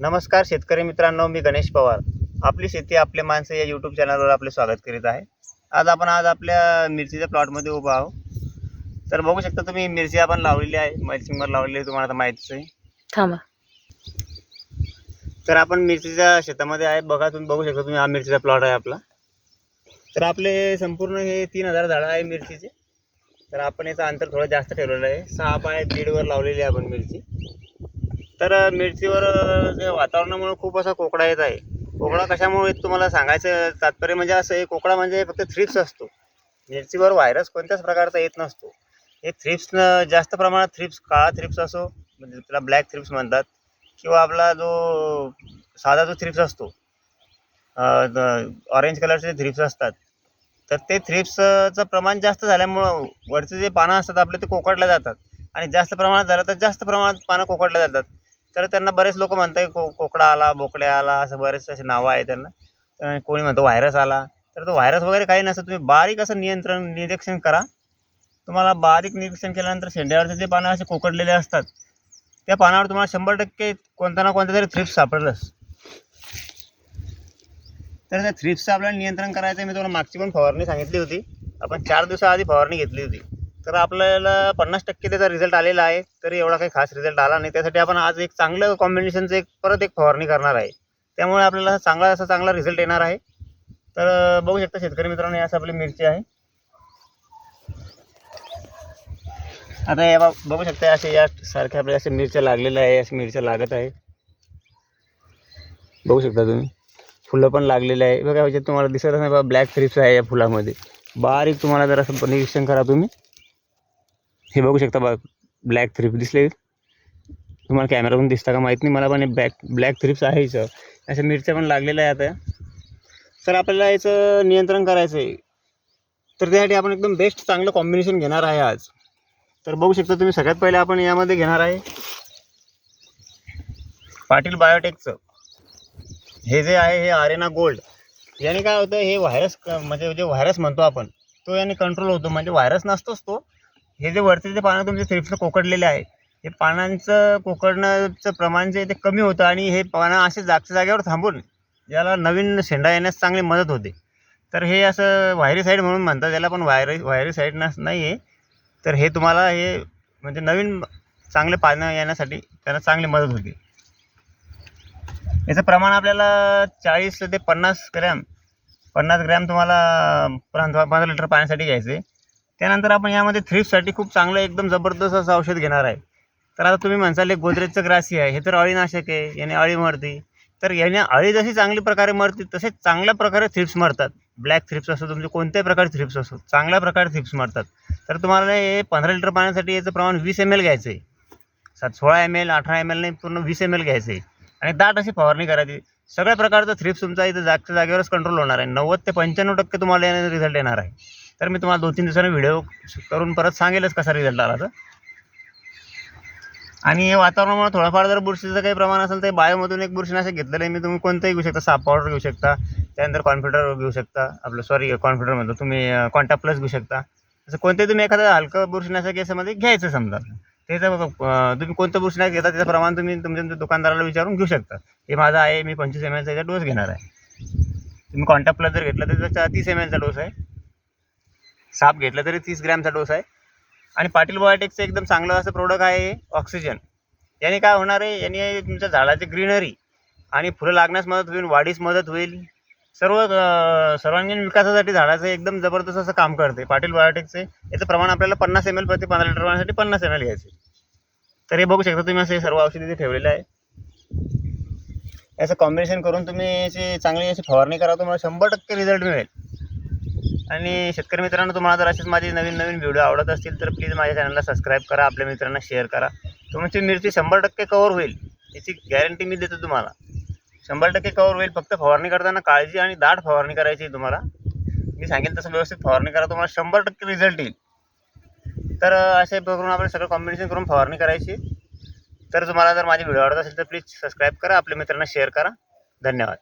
नमस्कार शेतकरी मित्रांनो मी गणेश पवार. आपली शेती आपले माणसं या यूट्यूब चॅनलवर आपले स्वागत करीत आहे. आज आपण आज आपल्या मिरचीच्या प्लॉटमध्ये उभा आहोत. तर बघू शकता तुम्ही मिरची आपण लावलेली आहे. मल्चिंगवर लावलेली आहे तुम्हाला आता माहितीच आहे. थांबा. तर आपण मिरचीच्या शेतामध्ये आहे. बघा तुम्ही बघू शकता तुम्ही हा मिरचीचा प्लॉट आहे आपला. तर आपले संपूर्ण हे तीन हजार झाडं आहे मिरचीचे. तर आपण याचं अंतर थोडं जास्त ठेवलेलं आहे. सहा पाय दीडवर लावलेली आहे आपण मिरची. तर मिरचीवर जे वातावरणामुळे खूप असा कोकडा येत आहे. कोकडा कशामुळे तुम्हाला सांगायचं? तात्पर्य म्हणजे असं आहे कोकडा म्हणजे फक्त थ्रिप्स असतो. मिरचीवर व्हायरस कोणत्याच प्रकारचा येत नसतो. हे थ्रिप्स जास्त प्रमाणात थ्रिप्स काळा थ्रिप्स असो म्हणजे त्याला ब्लॅक थ्रिप्स म्हणतात किंवा आपला जो साधा जो थ्रिप्स असतो ऑरेंज कलरचे थ्रिप्स असतात. तर ते थ्रिप्सचं प्रमाण जास्त झाल्यामुळं वरचे जे पानं असतात आपले ते कोकडल्या जातात. आणि जास्त प्रमाणात झालं तर जास्त प्रमाणात पानं कोकडल्या जातात. तर त्यांना बरेच लोक म्हणतात को कोकडा आला बोकड्या आला असं बरेच असे नावं आहे त्यांना. कोणी म्हणतो व्हायरस आला. तर तो व्हायरस वगैरे काही नसतं. तुम्ही बारीक असं नियंत्रण निरीक्षण करा. तुम्हाला बारीक निरीक्षण केल्यानंतर शेंड्यावरचे जे पानं असे कोकडलेले असतात त्या पानावर तुम्हाला शंभर टक्के कोणता ना कोणता तरी थ्रिप्स सापडलंच. तर त्या थ्रिप्सचं आपल्याला नियंत्रण करायचं आहे मी तुम्हाला मागची पण फवारणी सांगितली होती. आपण चार दिवसाआधी फवारणी घेतली होती. तर आपल्याला पन्नास टक्के त्याचा रिझल्ट आलेला आहे. तरी एवढा काही खास रिझल्ट आला नाही. त्यासाठी आपण आज एक चांगलं कॉम्बिनेशनचं एक परत एक फवारणी करणार आहे. त्यामुळे आपल्याला चांगला असा चांगला रिझल्ट येणार आहे. तर बघू शकता शेतकरी मित्रांनो यास असं आपली मिरची आहे. आता या बा- बघू शकता असे या सारख्या आपल्या अशा मिरच्या लागलेल्या आहे अशा मिरच्या लागत आहे. बघू शकता तुम्ही. फुलं पण लागलेले आहे. बघा म्हणजे तुम्हाला दिसतच नाही बघा ब्लॅक थ्रिप्स आहे या फुलामध्ये. बारीक तुम्हाला जर असं निरीक्षण करा तुम्ही. हे बघू शकता बघ ब्लॅक थ्रिप दिसले. तुम्हाला कॅमेरा पण दिसता का माहीत नाही मला पण ब्लॅक ब्लॅक थ्रिप्स आहे सर अशा मिरच्या पण लागलेल्या आहे आता. तर आपल्याला याचं नियंत्रण करायचं आहे तर त्यासाठी आपण एकदम बेस्ट चांगलं कॉम्बिनेशन घेणार आहे आज. तर बघू शकता तुम्ही सगळ्यात पहिले आपण यामध्ये घेणार आहे पाटील बायोटेकचं हे जे आहे हे आरेना गोल्ड याने काय होतं हे व्हायरस म्हणजे जे व्हायरस म्हणतो आपण तो याने कंट्रोल होतो. म्हणजे व्हायरस नसतोच तो. हे जे वरती जे पानं तुमचे थ्रिप्स कोकडलेले आहे हे पानांचं कोकडण्याचं प्रमाण जे आहे ते कमी होतं आणि हे पानं असे जागच्या जागेवर थांबून याला नवीन शेंडा येण्यास चांगली मदत होते. तर हे असं व्हायरीसाईड म्हणून म्हणतात याला पण व्हायरी व्हायरीसाईड नस नाही आहे तर हे तुम्हाला हे म्हणजे नवीन चांगले पानं येण्यासाठी त्याला चांगली मदत होते. याचं प्रमाण आपल्याला चाळीस ते पन्नास ग्रॅम पन्नास ग्रॅम तुम्हाला पंधरा पंधरा लिटर पाण्यासाठी घ्यायचे त्यानंतर आपण यामध्ये थ्रिप्ससाठी खूप चांगलं एकदम जबरदस्त असं औषध घेणार आहे. तर आता तुम्ही म्हणसाल एक गोदरेजचं ग्रासी आहे. हे तर अळीनाशक आहे. याने अळी मरते. तर याने अळी जशी चांगली प्रकारे मरते तसेच चांगल्या प्रकारे थ्रिप्स मरतात. ब्लॅक थ्रिप्स असो तुमचे कोणत्याही प्रकारचे थ्रिप्स असो चांगल्या प्रकारे थ्रिप्स मरतात. तर तुम्हाला हे पंधरा लिटर पाण्यासाठी याचं प्रमाण वीस एम एल घ्यायचं आहे सात सोळा एम एल अठरा एम एल नाही पूर्ण वीस एम एल घ्यायचं आहे आणि दाट अशी फवारणी करायची. सगळ्या प्रकारचा थ्रिप्स तुमचा इथं जागच्या जागेवरच कंट्रोल होणार आहे. नव्वद ते पंच्याण्णव टक्के तुम्हाला याने रिझल्ट येणार आहे. तर मी तुम्हाला दोन तीन दिवसांनी व्हिडिओ करून परत सांगेलच कसा रिझल्ट आला तर आणि हे वातावरणामुळे थोडंफार जर बुरशीचं काही प्रमाण असेल तर बायोमधून एक बुरशीनाशक घेतलेलं आहे. मी तुम्ही कोणतंही घेऊ शकता साप पावडर घेऊ शकता त्यानंतर कॉन्फिडर घेऊ शकता आपलं सॉरी कॉन्फिडर म्हणतो तुम्ही कॉन्टा प्लस घेऊ शकता. असं कोणतंही तुम्ही एखादं हलकं बुरशीनाशक याच्यामध्ये घ्यायचं समजा. त्याचं बघा, तुम्ही कोणतं बुरशीनाशक घेता त्याचं प्रमाण तुम्ही तुमच्या तुमच्या दुकानदाराला विचारून घेऊ शकता. हे माझं आहे मी पंचवीस एम एलचा डोस घेणार आहे. तुम्ही कॉन्टॅक्ट प्लस जर घेतला तर त्याचा तीस एम एलचा डोस आहे. साप घेतला तरी तीस ग्रॅमचा डोस आहे. आणि पाटील बायोटेकचं एकदम चांगलं असं प्रोडक्ट आहे ऑक्सिजन याने काय होणार आहे? याने तुमच्या झाडाची ग्रीनरी आणि फुलं लागण्यास मदत होईल वाढीस मदत होईल. सर्व सर्वांगीण विकासासाठी झाडाचं एकदम जबरदस्त असं काम करते. पाटील बायोटेकचे याचं प्रमाण आपल्याला पन्नास एम एल प्रति पंधरा लिटर पाण्यासाठी पन्नास एम एल घ्यायचे. तर हे बघू शकता तुम्ही असे सर्व औषधी इथे ठेवलेलं आहे. याचं कॉम्बिनेशन करून तुम्ही याची चांगली अशी फवारणी करा तुम्हाला शंभर टक्के रिझल्ट मिळेल. आणि शेतकरी मित्रांनो तुम्हाला जर असेच माझे नवीन नवीन व्हिडिओ आवडत असतील तर प्लीज माझ्या चॅनलला सबस्क्राईब करा आपल्या मित्रांना शेअर करा. तुमची मिरची शंभर टक्के कवर होईल याची गॅरंटी मी देतो तुम्हाला. शंभर टक्के कवर होईल फक्त फवारणी करताना काळजी आणि दाट फवारणी करायची आहे तुम्हाला. मी सांगेन तसं व्यवस्थित फवारणी करा तुम्हाला शंभर टक्के रिझल्ट येईल. तर असे करून आपण सगळं कॉम्बिनेशन करून फवारणी करायची. तर तुम्हाला जर माझे व्हिडिओ आवडत असेल तर प्लीज सबस्क्राईब करा आपल्या मित्रांना शेअर करा. धन्यवाद.